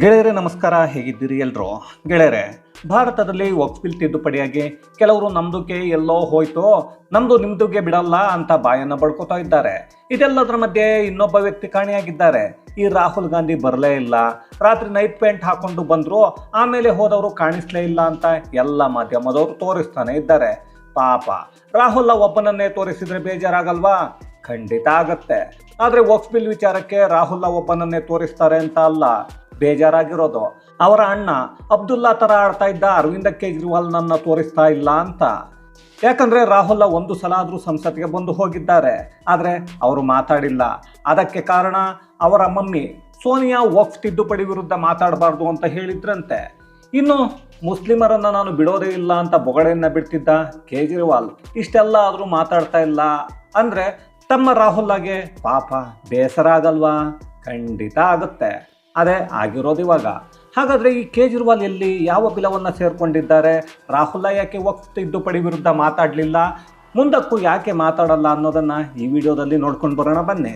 ಗೆಳೆಯರೇ, ನಮಸ್ಕಾರ. ಹೇಗಿದ್ದೀರಿ ಎಲ್ರು? ಗೆಳೆಯರೆ, ಭಾರತದಲ್ಲಿ ವಕ್ಫಿಲ್ ತಿದ್ದುಪಡಿಯಾಗಿ ಕೆಲವರು ನಮ್ದುಗೆ ಎಲ್ಲೋ ಹೋಯ್ತೋ, ನಮ್ದು ನಿಮ್ದುಗೆ ಬಿಡಲ್ಲ ಅಂತ ಬಾಯನ್ನ ಬಡ್ಕೋತಾ ಇದ್ದಾರೆ. ಇದೆಲ್ಲದರ ಮಧ್ಯೆ ಇನ್ನೊಬ್ಬ ವ್ಯಕ್ತಿ ಕಾಣೆಯಾಗಿದ್ದಾರೆ. ಈ ರಾಹುಲ್ ಗಾಂಧಿ ಬರಲೇ ಇಲ್ಲ. ರಾತ್ರಿ ನೈಟ್ ಪ್ಯಾಂಟ್ ಹಾಕೊಂಡು ಬಂದ್ರು, ಆಮೇಲೆ ಹೋದವರು ಕಾಣಿಸ್ಲೇ ಇಲ್ಲ ಅಂತ ಎಲ್ಲ ಮಾಧ್ಯಮದವರು ತೋರಿಸ್ತಾನೆ ಇದ್ದಾರೆ. ಪಾಪ. ರಾಹುಲ್ ಒಬ್ಬನನ್ನೇ ತೋರಿಸಿದ್ರೆ ಬೇಜಾರಾಗಲ್ವಾ? ಖಂಡಿತ ಆಗತ್ತೆ. ಆದರೆ ವಕ್ಫ್ ವಿಚಾರಕ್ಕೆ ರಾಹುಲ್ ಒಬ್ಬನನ್ನೇ ತೋರಿಸ್ತಾರೆ ಅಂತ ಅಲ್ಲ. ಬೇಜಾರಾಗಿರೋದು. ಅವರ ಅಣ್ಣ, ಅಬ್ದುಲ್ಲಾ ತರ ಆಡ್ತಾ ಇದ್ದ ಅರವಿಂದ ಕೇಜ್ರಿವಾಲ್ ನನ್ನ ತೋರಿಸ್ತಾ ಇಲ್ಲ ಅಂತ. ಯಾಕಂದ್ರೆ ರಾಹುಲ್ ಒಂದು ಸಲ ಆದರೂ ಸಂಸತ್ಗೆ ಬಂದು ಹೋಗಿದ್ದಾರೆ. ಆದರೆ ಅವರು ಮಾತಾಡಿಲ್ಲ. ಅದಕ್ಕೆ ಕಾರಣ ಅವರ ಮಮ್ಮಿ ಸೋನಿಯಾ ವಕ್ಫ್ ತಿದ್ದುಪಡಿ ವಿರುದ್ಧ ಮಾತಾಡಬಾರ್ದು ಅಂತ ಹೇಳಿದ್ರಂತೆ. ಇನ್ನು ಮುಸ್ಲಿಮರನ್ನ ನಾನು ಬಿಡೋದೇ ಇಲ್ಲ ಅಂತ ಬೊಗಳೆಯನ್ನು ಬಿಡ್ತಿದ್ದ ಕೇಜ್ರಿವಾಲ್ ಇಷ್ಟೆಲ್ಲ ಆದರೂ ಮಾತಾಡ್ತಾ ಇಲ್ಲ ಅಂದ್ರೆ ತಮ್ಮ ರಾಹುಲ್ಗೆ ಪಾಪ ಬೇಸರ ಆಗಲ್ವಾ? ಖಂಡಿತ ಆಗುತ್ತೆ. ಅದೇ ಆಗಿರೋದು ಇವಾಗ. ಹಾಗಾದರೆ ಈ ಕೇಜ್ರಿವಾಲ್ ಎಲ್ಲಿ ಯಾವ ಬಿಲವನ್ನು ಸೇರ್ಕೊಂಡಿದ್ದಾರೆ? ರಾಹುಲ್ ಯಾಕೆ ವಕ್ಫ್ ತಿದ್ದುಪಡಿ ವಿರುದ್ಧ ಮಾತಾಡಲಿಲ್ಲ? ಮುಂದಕ್ಕೂ ಯಾಕೆ ಮಾತಾಡಲ್ಲ ಅನ್ನೋದನ್ನು ಈ ವಿಡಿಯೋದಲ್ಲಿ ನೋಡ್ಕೊಂಡು ಬರೋಣ ಬನ್ನಿ.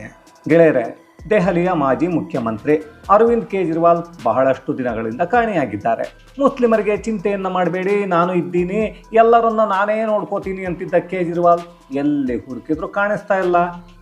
ಗೆಳೆಯರೆ, ದೆಹಲಿಯ ಮಾಜಿ ಮುಖ್ಯಮಂತ್ರಿ ಅರವಿಂದ್ ಕೇಜ್ರಿವಾಲ್ ಬಹಳಷ್ಟು ದಿನಗಳಿಂದ ಕಾಣೆಯಾಗಿದ್ದಾರೆ. ಮುಸ್ಲಿಮರಿಗೆ ಚಿಂತೆಯನ್ನು ಮಾಡಬೇಡಿ, ನಾನು ಇದ್ದೀನಿ, ಎಲ್ಲರನ್ನ ನಾನೇ ನೋಡ್ಕೋತೀನಿ ಅಂತಿದ್ದ ಕೇಜ್ರಿವಾಲ್ ಎಲ್ಲಿ ಹುಡುಕಿದ್ರು ಕಾಣಿಸ್ತಾ ಇಲ್ಲ.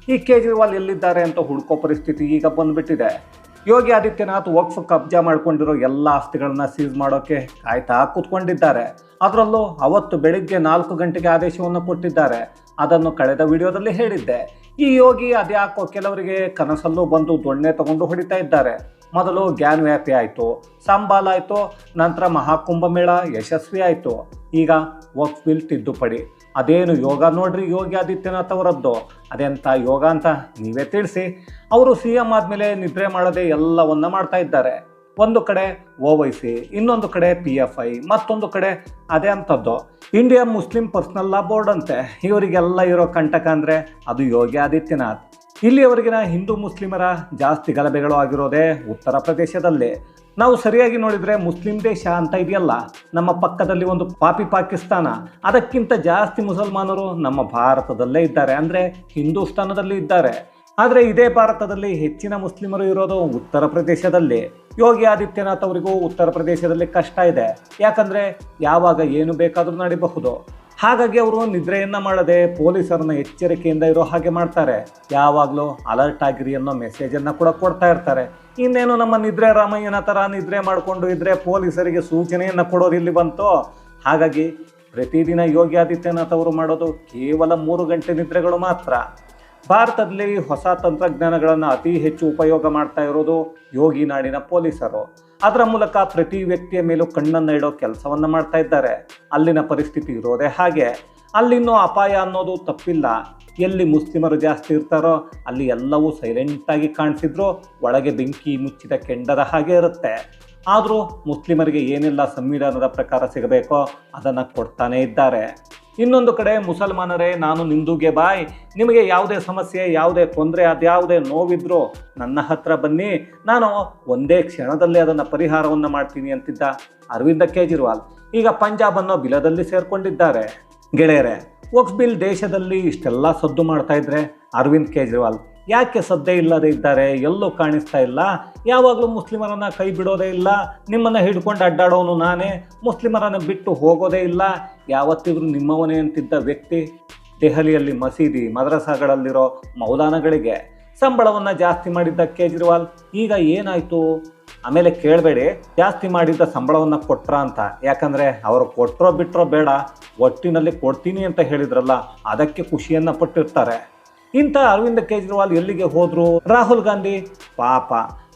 ಈ ಕೇಜ್ರಿವಾಲ್ ಎಲ್ಲಿದ್ದಾರೆ ಅಂತ ಹುಡುಕೋ ಪರಿಸ್ಥಿತಿ ಈಗ ಬಂದ್ಬಿಟ್ಟಿದೆ. ಯೋಗಿ ಆದಿತ್ಯನಾಥ್ ವಕ್ಫ್ ಕಬ್ಜಾ ಮಾಡಿಕೊಂಡಿರೋ ಎಲ್ಲ ಆಸ್ತಿಗಳನ್ನ ಸೀಸ್ ಮಾಡೋಕೆ ಕಾಯ್ತಾ ಕೂತ್ಕೊಂಡಿದ್ದಾರೆ. ಅದರಲ್ಲೂ ಅವತ್ತು ಬೆಳಿಗ್ಗೆ ನಾಲ್ಕು ಗಂಟೆಗೆ ಆದೇಶವನ್ನು ಕೊಟ್ಟಿದ್ದಾರೆ. ಅದನ್ನು ಕಳೆದ ವಿಡಿಯೋದಲ್ಲಿ ಹೇಳಿದ್ದೆ. ಈ ಯೋಗಿ ಅದ್ಯಾಕೋ ಕೆಲವರಿಗೆ ಕನಸಲ್ಲೂ ಬಂದು ದೊಣ್ಣೆ ತಗೊಂಡು ಹೊಡಿತಾ ಇದ್ದಾರೆ. ಮೊದಲು ಗ್ಯಾನ್ ವ್ಯಾಪಿ ಆಯಿತು. ಸಂಬಾಲ್ ಆಯಿತು, ನಂತರ ಮಹಾಕುಂಭಮೇಳ ಯಶಸ್ವಿ ಆಯಿತು. ಈಗ ವಕ್ಫ್ ಬಿಲ್ ತಿದ್ದುಪಡಿ. ಅದೇನು ಯೋಗ ನೋಡ್ರಿ ಯೋಗಿ ಆದಿತ್ಯನಾಥ್ ಅವರದ್ದು. ಅದೆಂಥ ಯೋಗ ಅಂತ ನೀವೇ ತಿಳಿಸಿ. ಅವರು ಸಿ ಎಂ ಆದಮೇಲೆ ನಿದ್ರೆ ಮಾಡದೆ ಎಲ್ಲವನ್ನ ಮಾಡ್ತಾ ಇದ್ದಾರೆ. ಒಂದು ಕಡೆ ಓ ವೈ ಸಿ ಇನ್ನೊಂದು ಕಡೆ ಪಿ ಎಫ್ ಐ, ಮತ್ತೊಂದು ಕಡೆ ಅದೇ ಅಂಥದ್ದು. India Muslim Personal Law Board ಅಂತೆ. ಇವರಿಗೆಲ್ಲ ಇರೋ ಕಂಟಕ ಅಂದರೆ ಅದು ಯೋಗಿ ಆದಿತ್ಯನಾಥ್. ಇಲ್ಲಿಯವರೆಗಿನ ಹಿಂದೂ ಮುಸ್ಲಿಮರ ಜಾಸ್ತಿ ಗಲಭೆಗಳು ಆಗಿರೋದೇ ಉತ್ತರ ಪ್ರದೇಶದಲ್ಲಿ. ನಾವು ಸರಿಯಾಗಿ ನೋಡಿದರೆ ಮುಸ್ಲಿಂ ದೇಶ ಅಂತ ಇದೆಯಲ್ಲ, ನಮ್ಮ ಪಕ್ಕದಲ್ಲಿ ಒಂದು ಪಾಪಿ ಪಾಕಿಸ್ತಾನ, ಅದಕ್ಕಿಂತ ಜಾಸ್ತಿ ಮುಸಲ್ಮಾನರು ನಮ್ಮ ಭಾರತದಲ್ಲೇ ಇದ್ದಾರೆ, ಅಂದರೆ ಹಿಂದೂಸ್ತಾನದಲ್ಲಿ ಇದ್ದಾರೆ. ಆದರೆ ಇದೇ ಭಾರತದಲ್ಲಿ ಹೆಚ್ಚಿನ ಮುಸ್ಲಿಮರು ಇರೋದು ಉತ್ತರ ಪ್ರದೇಶದಲ್ಲಿ. ಯೋಗಿ ಆದಿತ್ಯನಾಥ್ ಅವರಿಗೂ ಉತ್ತರ ಪ್ರದೇಶದಲ್ಲಿ ಕಷ್ಟ ಇದೆ. ಯಾಕಂದರೆ ಯಾವಾಗ ಏನು ಬೇಕಾದರೂ ನಡಿಬಹುದು. ಹಾಗಾಗಿ ಅವರು ನಿದ್ರೆಯನ್ನ ಮಾಡದೆ ಪೊಲೀಸರನ್ನ ಎಚ್ಚರಿಕೆಯಿಂದ ಇರೋ ಹಾಗೆ ಮಾಡ್ತಾರೆ. ಯಾವಾಗಲೂ ಅಲರ್ಟ್ ಆಗಿರಿ ಅನ್ನೋ ಮೆಸೇಜನ್ನು ಕೂಡ ಕೊಡ್ತಾ ಇರ್ತಾರೆ. ಇನ್ನೇನು ನಮ್ಮ ನಿದ್ರೆ ರಾಮಯ್ಯನ ಥರ ನಿದ್ರೆ ಮಾಡಿಕೊಂಡು ಇದ್ರೆ ಪೊಲೀಸರಿಗೆ ಸೂಚನೆಯನ್ನು ಕೊಡೋದು ಇಲ್ಲಿ ಬಂತು. ಹಾಗಾಗಿ ಪ್ರತಿದಿನ ಯೋಗಿ ಆದಿತ್ಯನಾಥ್ ಅವರು ಮಾಡೋದು ಕೇವಲ ಮೂರು ಗಂಟೆ ನಿದ್ರೆಗಳು ಮಾತ್ರ. ಭಾರತದಲ್ಲಿ ಹೊಸ ತಂತ್ರಜ್ಞಾನಗಳನ್ನು ಅತಿ ಹೆಚ್ಚು ಉಪಯೋಗ ಮಾಡ್ತಾ ಇರೋದು ಯೋಗಿ ನಾಡಿನ ಪೊಲೀಸರು. ಅದರ ಮೂಲಕ ಪ್ರತಿ ವ್ಯಕ್ತಿಯ ಮೇಲೂ ಕಣ್ಣನ್ನು ಇಡೋ ಕೆಲಸವನ್ನು ಮಾಡ್ತಾ ಇದ್ದಾರೆ. ಅಲ್ಲಿನ ಪರಿಸ್ಥಿತಿ ಇರೋದೇ ಹಾಗೆ. ಅಲ್ಲಿನ್ನೂ ಅಪಾಯ ಅನ್ನೋದು ತಪ್ಪಿಲ್ಲ. ಎಲ್ಲಿ ಮುಸ್ಲಿಮರು ಜಾಸ್ತಿ ಇರ್ತಾರೋ ಅಲ್ಲಿ ಎಲ್ಲವೂ ಸೈಲೆಂಟಾಗಿ ಕಾಣಿಸಿದ್ರು. ಒಳಗೆ ಬೆಂಕಿ ಮುಚ್ಚಿದ ಕೆಂಡದ ಹಾಗೆ ಇರುತ್ತೆ. ಆದರೂ ಮುಸ್ಲಿಮರಿಗೆ ಏನೆಲ್ಲ ಸಂವಿಧಾನದ ಪ್ರಕಾರ ಸಿಗಬೇಕೋ ಅದನ್ನು ಕೊಡ್ತಾನೇ ಇದ್ದಾರೆ. ಇನ್ನೊಂದು ಕಡೆ ಮುಸಲ್ಮಾನರೇ, ನಾನು ನಿಂದುಗೆ ಬಾಯ್. ನಿಮಗೆ ಯಾವುದೇ ಸಮಸ್ಯೆ, ಯಾವುದೇ ತೊಂದರೆ ಅದ್ಯಾವುದೇ ನೋವಿದ್ರೂ ನನ್ನ ಹತ್ರ ಬನ್ನಿ. ನಾನು ಒಂದೇ ಕ್ಷಣದಲ್ಲಿ ಅದನ್ನು ಪರಿಹಾರವನ್ನು ಮಾಡ್ತೀನಿ ಅಂತಿದ್ದ ಅರವಿಂದ ಕೇಜ್ರಿವಾಲ್. ಈಗ ಪಂಜಾಬ್ ಅನ್ನೋ ಬಿಲದಲ್ಲಿ ಸೇರ್ಕೊಂಡಿದ್ದಾರೆ. ಗೆಳೆಯರೆ, ವಕ್ಫ್ ದೇಶದಲ್ಲಿ ಇಷ್ಟೆಲ್ಲ ಸದ್ದು ಮಾಡ್ತಾ ಇದ್ರೆ ಅರವಿಂದ್ ಕೇಜ್ರಿವಾಲ್. ಯಾಕೆ ಸದ್ದೆ ಇಲ್ಲದೆ ಇದ್ದಾರೆ? ಎಲ್ಲೂ ಕಾಣಿಸ್ತಾ ಇಲ್ಲ. ಯಾವಾಗಲೂ ಮುಸ್ಲಿಮರನ್ನು ಕೈ ಬಿಡೋದೇ ಇಲ್ಲ. ನಿಮ್ಮನ್ನು ಹಿಡ್ಕೊಂಡು ಅಡ್ಡಾಡೋನು ನಾನೇ. ಮುಸ್ಲಿಮರನ್ನು ಬಿಟ್ಟು ಹೋಗೋದೇ ಇಲ್ಲ. ಯಾವತ್ತಿದ್ರೂ ನಿಮ್ಮವನೇ ಅಂತಿದ್ದ ವ್ಯಕ್ತಿ ದೆಹಲಿಯಲ್ಲಿ ಮಸೀದಿ, ಮದ್ರಸಾಗಳಲ್ಲಿರೋ ಮೌಲಾನಗಳಿಗೆ ಸಂಬಳವನ್ನು ಜಾಸ್ತಿ ಮಾಡಿದ್ದ ಕೇಜ್ರಿವಾಲ್. ಈಗ ಏನಾಯಿತು? ಆಮೇಲೆ ಕೇಳಬೇಡಿ. ಜಾಸ್ತಿ ಮಾಡಿದ್ದ ಸಂಬಳವನ್ನು ಕೊಟ್ರ ಅಂತ. ಯಾಕಂದರೆ ಅವರು ಕೊಟ್ಟರೋ ಬಿಟ್ಟರೋ ಬೇಡ. ಒಟ್ಟಿನಲ್ಲಿ ಕೊಡ್ತೀನಿ ಅಂತ ಹೇಳಿದ್ರಲ್ಲ, ಅದಕ್ಕೆ ಖುಷಿಯನ್ನು ಪಟ್ಟಿರ್ತಾರೆ. ಇಂಥ ಅರವಿಂದ್ ಕೇಜ್ರಿವಾಲ್ ಎಲ್ಲಿಗೆ ಹೋದ್ರು? ರಾಹುಲ್ ಗಾಂಧಿ? ಪಾಪ.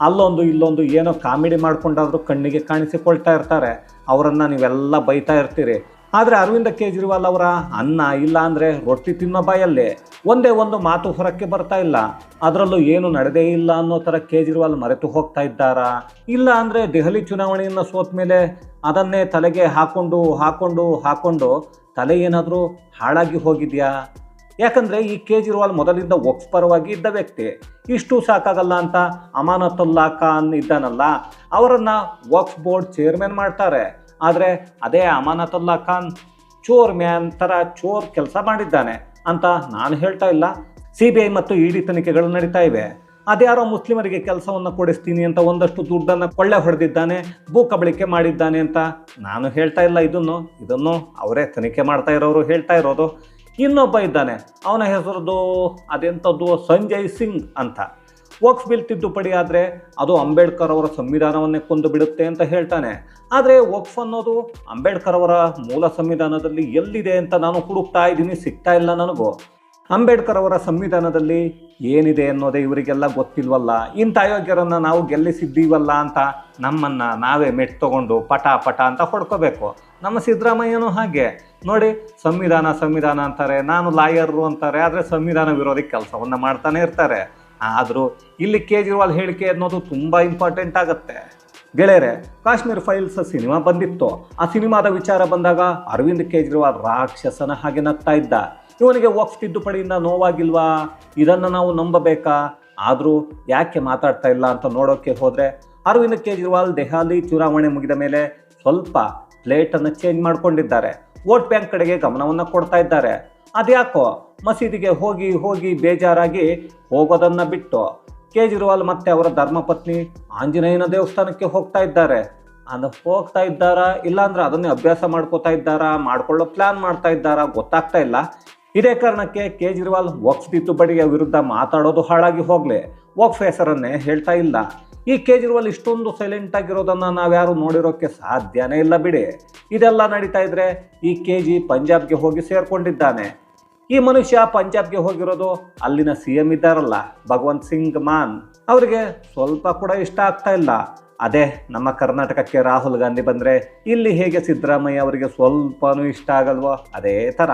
ಅಲ್ಲೊಂದು ಇಲ್ಲೊಂದು ಏನೋ ಕಾಮಿಡಿ ಮಾಡ್ಕೊಂಡಾದ್ರೂ ಕಣ್ಣಿಗೆ ಕಾಣಿಸಿಕೊಳ್ತಾ ಇರ್ತಾರೆ. ಅವರನ್ನು ನೀವೆಲ್ಲ ಬೈತಾ ಇರ್ತೀರಿ. ಆದರೆ ಅರವಿಂದ ಕೇಜ್ರಿವಾಲ್ ಅವರ ಅನ್ನ ಇಲ್ಲ ಅಂದರೆ ರೊಟ್ಟಿ ತಿನ್ನೋ ಬಾಯಲ್ಲಿ ಒಂದೇ ಒಂದು ಮಾತು ಹೊರಕ್ಕೆ ಬರ್ತಾ ಇಲ್ಲ. ಅದರಲ್ಲೂ ಏನು ನಡೆದೇ ಇಲ್ಲ ಅನ್ನೋ ಥರ ಕೇಜ್ರಿವಾಲ್ ಮರೆತು ಹೋಗ್ತಾ ಇದ್ದಾರಾ? ಇಲ್ಲ ಅಂದರೆ ದೆಹಲಿ ಚುನಾವಣೆಯನ್ನು ಸೋತ ಮೇಲೆ ಅದನ್ನೇ ತಲೆಗೆ ಹಾಕೊಂಡು ಹಾಕೊಂಡು ಹಾಕೊಂಡು ತಲೆ ಏನಾದರೂ ಹಾಳಾಗಿ ಹೋಗಿದೆಯಾ? ಯಾಕಂದರೆ ಈ ಕೇಜ್ರಿವಾಲ್ ಮೊದಲಿಂದ ಒಪ್ಪರವಾಗಿ ಪರವಾಗಿ ಇದ್ದ ವ್ಯಕ್ತಿ. ಇಷ್ಟು ಸಾಕಾಗಲ್ಲ ಅಂತ ಅಮಾನತುಲ್ಲಾ ಖಾನ್ ಇದ್ದಾನಲ್ಲ, ಅವರನ್ನು ವಕ್ಫ್ ಬೋರ್ಡ್ ಚೇರ್ಮನ್ ಮಾಡ್ತಾರೆ. ಆದರೆ ಅದೇ ಅಮಾನತುಲ್ಲಾ ಖಾನ್ ಚೋರ್ ಮ್ಯಾನ್ ಥರ ಚೋರ್ ಕೆಲಸ ಮಾಡಿದ್ದಾನೆ ಅಂತ ನಾನು ಹೇಳ್ತಾ ಇಲ್ಲ. ಸಿ ಬಿ ಐ ಮತ್ತು ಇ ತನಿಖೆಗಳು ನಡೀತಾ ಇವೆ. ಅದ್ಯಾರೋ ಮುಸ್ಲಿಮರಿಗೆ ಕೆಲಸವನ್ನು ಕೊಡಿಸ್ತೀನಿ ಅಂತ ಒಂದಷ್ಟು ದುಡ್ಡನ್ನು ಕೊಳ್ಳೆ ಹೊಡೆದಿದ್ದಾನೆ ಭೂ ಕಬಳಿಕೆ ಮಾಡಿದ್ದಾನೆ ಅಂತ ನಾನು ಹೇಳ್ತಾ ಇಲ್ಲ. ಇದನ್ನು ಇದನ್ನು ಅವರೇ ತನಿಖೆ ಮಾಡ್ತಾ ಇರೋರು ಹೇಳ್ತಾ ಇರೋದು. ಇನ್ನೊಬ್ಬ ಇದ್ದಾನೆ. ಅವನ ಹೆಸರದು ಅದೆಂಥದ್ದು? ಸಂಜಯ್ ಸಿಂಗ್ ಅಂತ. ವಕ್ಸ್ ಬಿಲ್ ತಿದ್ದುಪಡಿ ಆದರೆ ಅದು ಅಂಬೇಡ್ಕರ್ ಅವರ ಸಂವಿಧಾನವನ್ನೇ ಕೊಂದು ಬಿಡುತ್ತೆ ಅಂತ ಹೇಳ್ತಾನೆ. ಆದರೆ ವಕ್ಫ್ ಅನ್ನೋದು ಅಂಬೇಡ್ಕರ್ ಅವರ ಮೂಲ ಸಂವಿಧಾನದಲ್ಲಿ ಎಲ್ಲಿದೆ ಅಂತ ನಾನು ಹುಡುಕ್ತಾ ಇದ್ದೀನಿ, ಸಿಗ್ತಾ ಇಲ್ಲ ನನಗೂ. ಅಂಬೇಡ್ಕರ್ ಅವರ ಸಂವಿಧಾನದಲ್ಲಿ ಏನಿದೆ ಅನ್ನೋದೇ ಇವರಿಗೆಲ್ಲ ಗೊತ್ತಿಲ್ವಲ್ಲ? ಇಂಥ ಅಯೋಗ್ಯರನ್ನು ನಾವು ಗೆಲ್ಲಿಸಿದ್ದೀವಲ್ಲ ಅಂತ ನಮ್ಮನ್ನು ನಾವೇ ಮೆಟ್ ತಗೊಂಡು ಪಟ ಪಟ ಅಂತ ಹೊಡ್ಕೋಬೇಕು. ನಮ್ಮ ಸಿದ್ದರಾಮಯ್ಯನೂ ಹಾಗೆ. ನೋಡಿ, ಸಂವಿಧಾನ ಸಂವಿಧಾನ ಅಂತಾರೆ, ನಾನು ಲಾಯರು ಅಂತಾರೆ, ಆದರೆ ಸಂವಿಧಾನ ವಿರೋಧಿ ಕೆಲಸವನ್ನು ಮಾಡ್ತಾನೆ ಇರ್ತಾರೆ. ಆದರೂ ಇಲ್ಲಿ ಕೇಜ್ರಿವಾಲ್ ಹೇಳಿಕೆ ಅನ್ನೋದು ತುಂಬ ಇಂಪಾರ್ಟೆಂಟ್ ಆಗುತ್ತೆ. ಗೆಳೆಯರೆ, ಕಾಶ್ಮೀರ್ ಫೈಲ್ಸ್ ಸಿನಿಮಾ ಬಂದಿತ್ತು. ಆ ಸಿನಿಮಾದ ವಿಚಾರ ಬಂದಾಗ ಅರವಿಂದ್ ಕೇಜ್ರಿವಾಲ್ ರಾಕ್ಷಸನ ಹಾಗೆ ನಗ್ತಾ ಇದ್ದ. ಇವನಿಗೆ ವಕ್ಫ್ ತಿದ್ದುಪಡಿಯಿಂದ ನೋವಾಗಿಲ್ವಾ? ಇದನ್ನು ನಾವು ನಂಬಬೇಕಾ? ಆದರೂ ಯಾಕೆ ಮಾತಾಡ್ತಾ ಇಲ್ಲ ಅಂತ ನೋಡೋಕ್ಕೆ ಹೋದರೆ ಅರವಿಂದ್ ಕೇಜ್ರಿವಾಲ್ ದೆಹಲಿ ಚುನಾವಣೆ ಮುಗಿದ ಮೇಲೆ ಸ್ವಲ್ಪ ಪ್ಲೇಟನ್ನು ಚೇಂಜ್ ಮಾಡ್ಕೊಂಡಿದ್ದಾರೆ. ವೋಟ್ ಬ್ಯಾಂಕ್ ಕಡೆಗೆ ಗಮನವನ್ನು ಕೊಡ್ತಾ ಇದ್ದಾರೆ. ಅದ್ಯಾಕೋ ಮಸೀದಿಗೆ ಹೋಗಿ ಹೋಗಿ ಬೇಜಾರಾಗಿ ಹೋಗೋದನ್ನ ಬಿಟ್ಟು ಕೇಜ್ರಿವಾಲ್ ಮತ್ತೆ ಅವರ ಧರ್ಮಪತ್ನಿ ಆಂಜನೇಯನ ದೇವಸ್ಥಾನಕ್ಕೆ ಹೋಗ್ತಾ ಇದ್ದಾರೆ. ಅದು ಹೋಗ್ತಾ ಇದ್ದಾರಾ ಇಲ್ಲಾಂದ್ರೆ ಅದನ್ನೇ ಅಭ್ಯಾಸ ಮಾಡ್ಕೋತಾ ಇದ್ದಾರಾ, ಮಾಡ್ಕೊಳ್ಳೋ ಪ್ಲಾನ್ ಮಾಡ್ತಾ ಇದ್ದಾರಾ ಗೊತ್ತಾಗ್ತಾ ಇಲ್ಲ. ಇದೇ ಕಾರಣಕ್ಕೆ ಕೇಜ್ರಿವಾಲ್ ವಕ್ಫ್ ತಿದ್ದುಪಡಿಯ ವಿರುದ್ಧ ಮಾತಾಡೋದು ಹಾಳಾಗಿ ಹೋಗಲಿ. ವಕ್ಫ್ ಹೆಸರನ್ನೇ ಹೇಳ್ತಾ ಇಲ್ಲ. ಈ ಕೇಜ್ರಿವಾಲ್ ಇಷ್ಟೊಂದು ಸೈಲೆಂಟ್ ಆಗಿರೋದನ್ನ ನಾವ್ಯಾರು ನೋಡಿರೋಕ್ಕೆ ಸಾಧ್ಯನೇ ಇಲ್ಲ ಬಿಡಿ. ಇದೆಲ್ಲ ನಡೀತಾ ಇದ್ರೆ ಈ ಕೆ ಜಿ ಪಂಜಾಬ್ಗೆ ಹೋಗಿ ಸೇರ್ಕೊಂಡಿದ್ದಾನೆ. ಈ ಮನುಷ್ಯ ಪಂಜಾಬ್ಗೆ ಹೋಗಿರೋದು ಅಲ್ಲಿನ ಸಿ ಎಂ ಇದ್ದಾರಲ್ಲ, ಭಗವಂತ್ ಸಿಂಗ್ ಮಾನ್. ಅವರಿಗೆ ಸ್ವಲ್ಪ ಕೂಡ ಇಷ್ಟ ಆಗ್ತಾ ಇಲ್ಲ. ಅದೇ ನಮ್ಮ ಕರ್ನಾಟಕಕ್ಕೆ ರಾಹುಲ್ ಗಾಂಧಿ ಬಂದರೆ ಇಲ್ಲಿ ಹೇಗೆ ಸಿದ್ದರಾಮಯ್ಯ ಅವರಿಗೆ ಸ್ವಲ್ಪನೂ ಇಷ್ಟ ಆಗಲ್ವೋ, ಅದೇ ಥರ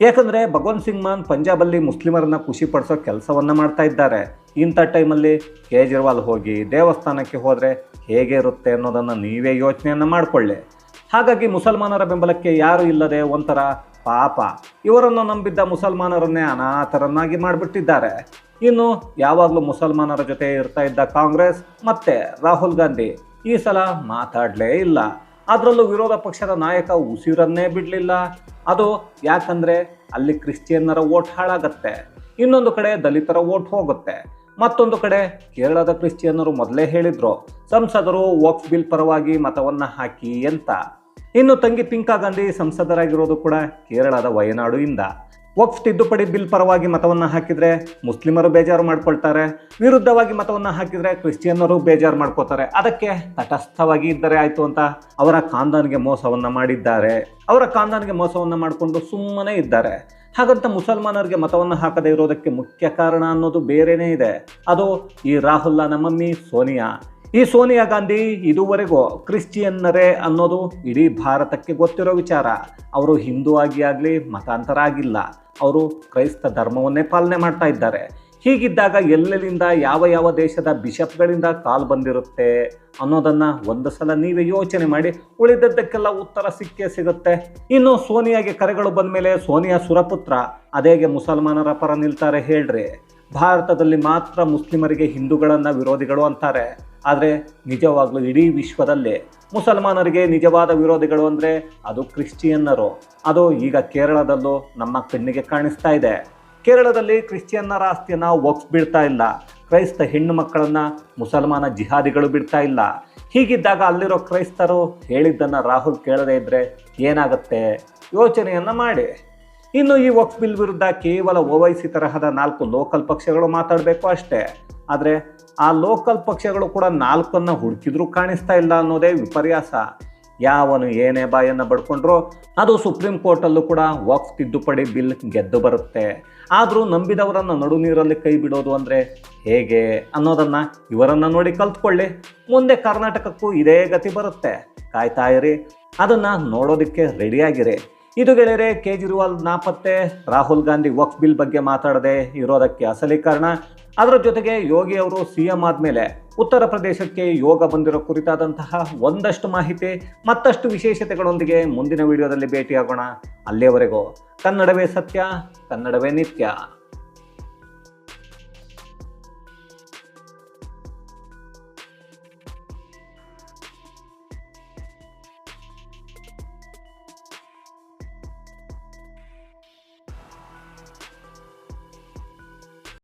ಯಾಕಂದರೆ ಭಗವಂತ್ ಸಿಂಗ್ ಮಾನ್ ಪಂಜಾಬಲ್ಲಿ ಮುಸ್ಲಿಮರನ್ನ ಖುಷಿ ಪಡಿಸೋ ಕೆಲಸವನ್ನ ಮಾಡ್ತಾ ಇದ್ದಾರೆ. ಇಂಥ ಟೈಮಲ್ಲಿ ಕೇಜ್ರಿವಾಲ್ ಹೋಗಿ ದೇವಸ್ಥಾನಕ್ಕೆ ಹೋದರೆ ಹೇಗೆ ಇರುತ್ತೆ ಅನ್ನೋದನ್ನು ನೀವೇ ಯೋಚನೆಯನ್ನು ಮಾಡಿಕೊಳ್ಳಿ. ಹಾಗಾಗಿ ಮುಸಲ್ಮಾನರ ಬೆಂಬಲಕ್ಕೆ ಯಾರು ಇಲ್ಲದೆ ಒಂಥರ ಪಾಪ. ಇವರನ್ನು ನಂಬಿದ್ದ ಮುಸಲ್ಮಾನರನ್ನೇ ಅನಾಥರನ್ನಾಗಿ ಮಾಡಿಬಿಟ್ಟಿದ್ದಾರೆ. ಇನ್ನು ಯಾವಾಗಲೂ ಮುಸಲ್ಮಾನರ ಜೊತೆ ಇರ್ತಾ ಇದ್ದ ಕಾಂಗ್ರೆಸ್ ಮತ್ತೆ ರಾಹುಲ್ ಗಾಂಧಿ ಈ ಸಲ ಮಾತಾಡಲೇ ಇಲ್ಲ. ಅದರಲ್ಲೂ ವಿರೋಧ ಪಕ್ಷದ ನಾಯಕ ಉಸಿರನ್ನೇ ಬಿಡಲಿಲ್ಲ. ಅದು ಯಾಕಂದರೆ ಅಲ್ಲಿ ಕ್ರಿಶ್ಚಿಯನ್ನರ ಓಟ್ ಹಾಳಾಗತ್ತೆ. ಇನ್ನೊಂದು ಕಡೆ ದಲಿತರ ಓಟ್ ಹೋಗುತ್ತೆ. ಮತ್ತೊಂದು ಕಡೆ ಕೇರಳದ ಕ್ರಿಶ್ಚಿಯನ್ನರು ಮೊದಲೇ ಹೇಳಿದ್ರು, ಸಂಸದರು ವಕ್ಫ್ ಬಿಲ್ ಪರವಾಗಿ ಮತವನ್ನು ಹಾಕಿ ಅಂತ. ಇನ್ನು ತಂಗಿ ಪಿಂಕಾ ಗಾಂಧಿ ಸಂಸದರಾಗಿರೋದು ಕೂಡ ಕೇರಳದ ವಯನಾಡು ಇಂದ ವಕ್ಫ್ ತಿದ್ದುಪಡಿ ಬಿಲ್ ಪರವಾಗಿ ಮತವನ್ನು ಹಾಕಿದರೆ ಮುಸ್ಲಿಮರು ಬೇಜಾರು ಮಾಡ್ಕೊಳ್ತಾರೆ, ವಿರುದ್ಧವಾಗಿ ಮತವನ್ನು ಹಾಕಿದರೆ ಕ್ರಿಶ್ಚಿಯನ್ನರು ಬೇಜಾರು ಮಾಡ್ಕೋತಾರೆ ಅದಕ್ಕೆ ತಟಸ್ಥವಾಗಿ ಇದ್ದರೆ ಆಯಿತು ಅಂತ ಅವರ ಖಾನ್ದಾನ್ಗೆ ಮೋಸವನ್ನು ಮಾಡಿದ್ದಾರೆ. ಅವರ ಖಾನ್ದಾನ್ಗೆ ಮೋಸವನ್ನು ಮಾಡಿಕೊಂಡು ಸುಮ್ಮನೆ ಇದ್ದಾರೆ. ಹಾಗಂತ ಮುಸಲ್ಮಾನರಿಗೆ ಮತವನ್ನು ಹಾಕದೇ ಇರೋದಕ್ಕೆ ಮುಖ್ಯ ಕಾರಣ ಅನ್ನೋದು ಬೇರೆನೇ ಇದೆ. ಅದು ಈ ರಾಹುಲ್ನ ಮಮ್ಮಿ ಸೋನಿಯಾ. ಈ ಸೋನಿಯಾ ಗಾಂಧಿ ಇದುವರೆಗೂ ಕ್ರಿಶ್ಚಿಯನ್ನರೇ ಅನ್ನೋದು ಇಡೀ ಭಾರತಕ್ಕೆ ಗೊತ್ತಿರೋ ವಿಚಾರ. ಅವರು ಹಿಂದೂ ಆಗಿ ಆಗಲಿ ಮತಾಂತರ ಆಗಿಲ್ಲ. ಅವರು ಕ್ರೈಸ್ತ ಧರ್ಮವನ್ನೇ ಪಾಲನೆ ಮಾಡ್ತಾ ಇದ್ದಾರೆ. ಹೀಗಿದ್ದಾಗ ಎಲ್ಲೆಲ್ಲಿಂದ ಯಾವ ಯಾವ ದೇಶದ ಬಿಷಪ್ಗಳಿಂದ ಕಾಲ್ ಬಂದಿರುತ್ತೆ ಅನ್ನೋದನ್ನ ಒಂದು ಸಲ ನೀವೇ ಯೋಚನೆ ಮಾಡಿ, ಉಳಿದದ್ದಕ್ಕೆಲ್ಲ ಉತ್ತರ ಸಿಕ್ಕೇ ಸಿಗುತ್ತೆ. ಇನ್ನು ಸೋನಿಯಾಗೆ ಕರೆಗಳು ಬಂದ ಮೇಲೆ ಸೋನಿಯಾ ಸುರಪುತ್ರ, ಅದೇಗೆ ಮುಸಲ್ಮಾನರ ಪರ ನಿಲ್ತಾರೆ ಹೇಳ್ರಿ. ಭಾರತದಲ್ಲಿ ಮಾತ್ರ ಮುಸ್ಲಿಮರಿಗೆ ಹಿಂದೂಗಳನ್ನು ವಿರೋಧಿಗಳು ಅಂತಾರೆ. ಆದರೆ ನಿಜವಾಗ್ಲೂ ಇಡೀ ವಿಶ್ವದಲ್ಲೇ ಮುಸಲ್ಮಾನರಿಗೆ ನಿಜವಾದ ವಿರೋಧಿಗಳು ಅಂದರೆ ಅದು ಕ್ರಿಶ್ಚಿಯನ್ನರು. ಅದು ಈಗ ಕೇರಳದಲ್ಲೂ ನಮ್ಮ ಕಣ್ಣಿಗೆ ಕಾಣಿಸ್ತಾ ಇದೆ. ಕೇರಳದಲ್ಲಿ ಕ್ರಿಶ್ಚಿಯನ್ನರ ಆಸ್ತಿಯನ್ನು ಒಕ್ಸ್ ಬಿಡ್ತಾ ಇಲ್ಲ. ಕ್ರೈಸ್ತ ಹೆಣ್ಣು ಮಕ್ಕಳನ್ನು ಮುಸಲ್ಮಾನ ಜಿಹಾದಿಗಳು ಬಿಡ್ತಾ ಇಲ್ಲ. ಹೀಗಿದ್ದಾಗ ಅಲ್ಲಿರೋ ಕ್ರೈಸ್ತರು ಹೇಳಿದ್ದನ್ನು ರಾಹುಲ್ ಕೇಳದೇ ಇದ್ದರೆ ಏನಾಗುತ್ತೆ? ಯೋಚನೆಯನ್ನು ಮಾಡಿ. ಇನ್ನು ಈ ವಕ್ಫ್ ಬಿಲ್ ವಿರುದ್ಧ ಕೇವಲ ಓವೈಸಿ ತರಹದ ನಾಲ್ಕು ಲೋಕಲ್ ಪಕ್ಷಗಳು ಮಾತಾಡಬೇಕು ಅಷ್ಟೇ. ಆದರೆ ಆ ಲೋಕಲ್ ಪಕ್ಷಗಳು ಕೂಡ ನಾಲ್ಕನ್ನು ಹುಡುಕಿದ್ರೂ ಕಾಣಿಸ್ತಾ ಇಲ್ಲ ಅನ್ನೋದೇ ವಿಪರ್ಯಾಸ. ಯಾವನು ಏನೇ ಬಾಯನ್ನು ಬಡ್ಕೊಂಡ್ರು ಅದು ಸುಪ್ರೀಂ ಕೋರ್ಟಲ್ಲೂ ಕೂಡ ವಕ್ಫ್ ತಿದ್ದುಪಡಿ ಬಿಲ್ ಗೆದ್ದು ಬರುತ್ತೆ. ಆದರೂ ನಂಬಿದವರನ್ನು ನಡು ನೀರಲ್ಲಿ ಕೈ ಬಿಡೋದು ಅಂದರೆ ಹೇಗೆ ಅನ್ನೋದನ್ನು ಇವರನ್ನು ನೋಡಿ ಕಲ್ತ್ಕೊಳ್ಳಿ. ಮುಂದೆ ಕರ್ನಾಟಕಕ್ಕೂ ಇದೇ ಗತಿ ಬರುತ್ತೆ. ಕಾಯ್ತಾ ಇರಿ. ಅದನ್ನು ನೋಡೋದಕ್ಕೆ ರೆಡಿಯಾಗಿರಿ ಇದು ಗೆಳೆಯರೆ ಕೇಜ್ರಿವಾಲ್ ನಾಪತ್ತೆ. ರಾಹುಲ್ ಗಾಂಧಿ ವಕ್ಫ್ ಬಿಲ್ ಬಗ್ಗೆ ಮಾತಾಡದೆ ಇರೋದಕ್ಕೆ ಅಸಲಿ ಕಾರಣ. ಅದರ ಜೊತೆಗೆ ಯೋಗಿ ಅವರು ಸಿ ಎಂ ಆದಮೇಲೆ ಉತ್ತರ ಪ್ರದೇಶಕ್ಕೆ ಯೋಗ ಬಂದಿರೋ ಕುರಿತಾದಂತಹ ಒಂದಷ್ಟು ಮಾಹಿತಿ, ಮತ್ತಷ್ಟು ವಿಶೇಷತೆಗಳೊಂದಿಗೆ ಮುಂದಿನ ವಿಡಿಯೋದಲ್ಲಿ ಭೇಟಿಯಾಗೋಣ. ಅಲ್ಲಿಯವರೆಗೂ ಕನ್ನಡವೇ ಸತ್ಯ, ಕನ್ನಡವೇ ನಿತ್ಯ.